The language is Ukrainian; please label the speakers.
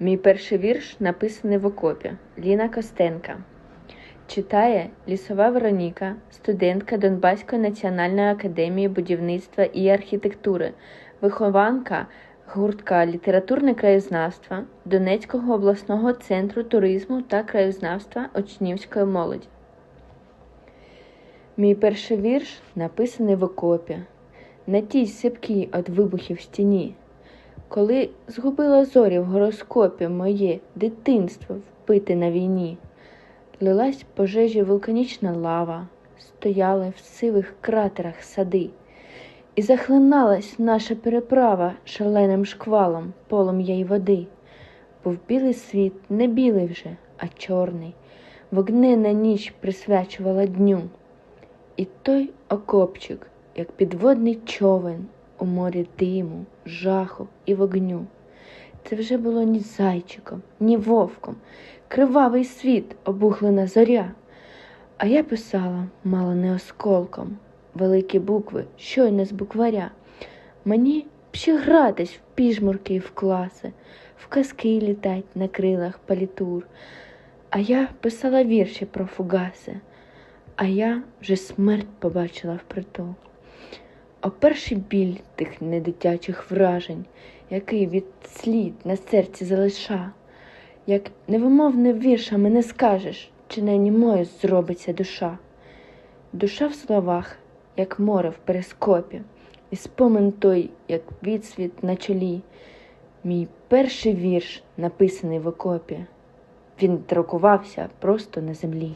Speaker 1: Мій перший вірш написаний в окопі Ліна Костенка. Читає лісова Вероніка, студентка Донбаської національної академії будівництва і архітектури, вихованка гуртка літературне краєзнавство Донецького обласного центру туризму та краєзнавства учнівської молоді. Мій перший вірш написаний в окопі, на тій сипкій від вибухів стіні. Коли згубила зорі в гороскопі моє дитинство впите на війні, лилась пожежі вулканічна лава, стояли в сивих кратерах сади, і захлиналась наша переправа шаленим шквалом полум'я й води. Був білий світ не білий вже, а чорний, вогнена ніч присвячувала дню. І той окопчик, як підводний човен у морі диму, жаху і вогню. Це вже було ні зайчиком, ні вовком, кривавий світ, обуглена зоря. А я писала, мало не осколком, великі букви, щойно з букваря. Мені ще гратись в піжмурки і в класи, в казки літать на крилах палітур. А я писала вірші про фугаси, а я вже смерть побачила впритул. А перший біль тих недитячих вражень, який від слід на серці залиша, як невимовне віршами не скажеш, чи не німою зробиться душа. Душа в словах, як море в перископі, і спомин той, як відсвіт на чолі. Мій перший вірш, написаний в окопі, він друкувався просто на землі.